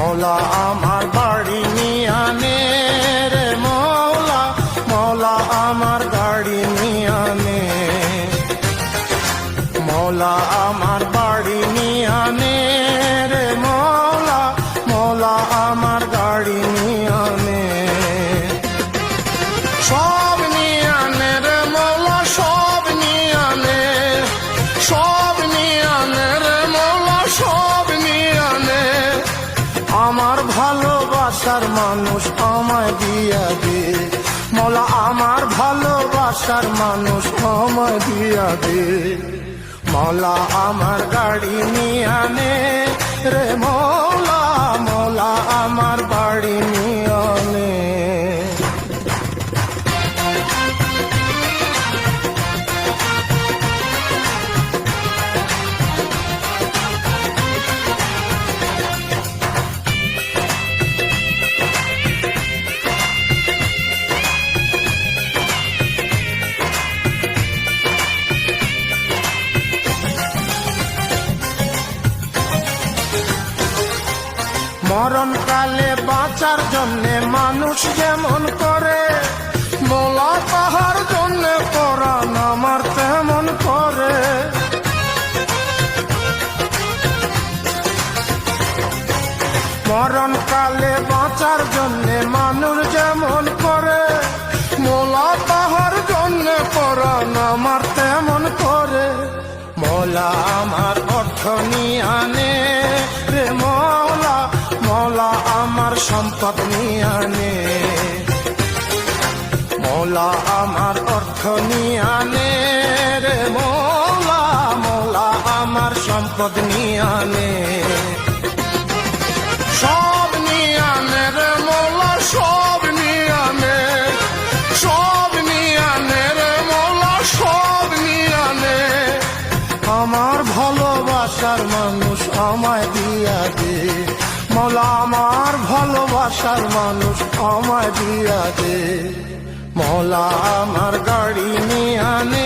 মৌলা আমার বাড়ি নিয়ানে রে মৌলা মৌলা আমার গাড়ি নিয়ানে মৌলা মানুষ আমায় দিয়া দে। মলা আমার ভালোবাসার মানুষ আমায় দিয়া দে। মলা আমার গাড়ি নিয়ে আনে রে, মলা মলা আমার মরণকালে বাঁচার জন্যে মানুষ যেমন করে, মোলা তাহার জন্যে পরাণ আমার তেমন করে। মরণকালে বাঁচার জন্যে মানুষ যেমন করে, মোলা তাহার জন্যে পরাণ আমার তেমন করে। মোলা, আমার অর্থ নিয়ে আনে। মৌলা আমার অর্থ নিয়ে আনে রে, মৌলা মৌলা আমার সম্পদ নিয়ে আনে। সব নিয়ে আনে রে, মৌলা, সব নিয়ে আনে। সব নিয়ে আনে রে, মৌলা, সব নিয়ে আনে। আমার ভালোবাসার মানুষ আমায় দিয়া দে। মৌলা আমার ভালোবাসার মানুষ আমায় দিয়া দে। মলা আমার গাড়ি নিয়ে আনে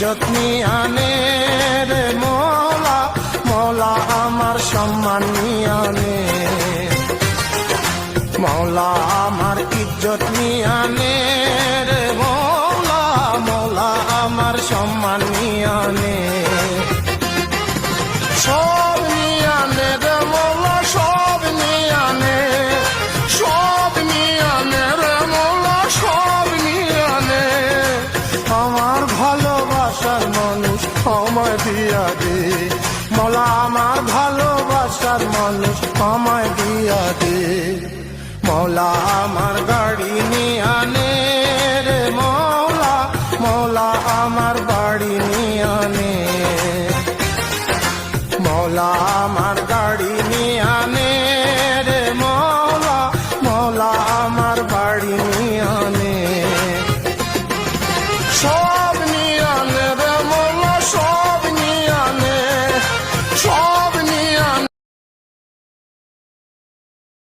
নিয়ে আনে রে মোলা মোলা আমার সম্মান নিয়ে আনে। মৌলা আমার ইজ্জত নিয়ে আনে রে মোলা মোলা আমার সম্মান নিয়ে আনে। সব আমায় দিয়া দে। মলা আমার ভালোবাসার মানুষ আমায় দিয়া দে। মলা আমার গাড়ি নিয়ে আনে।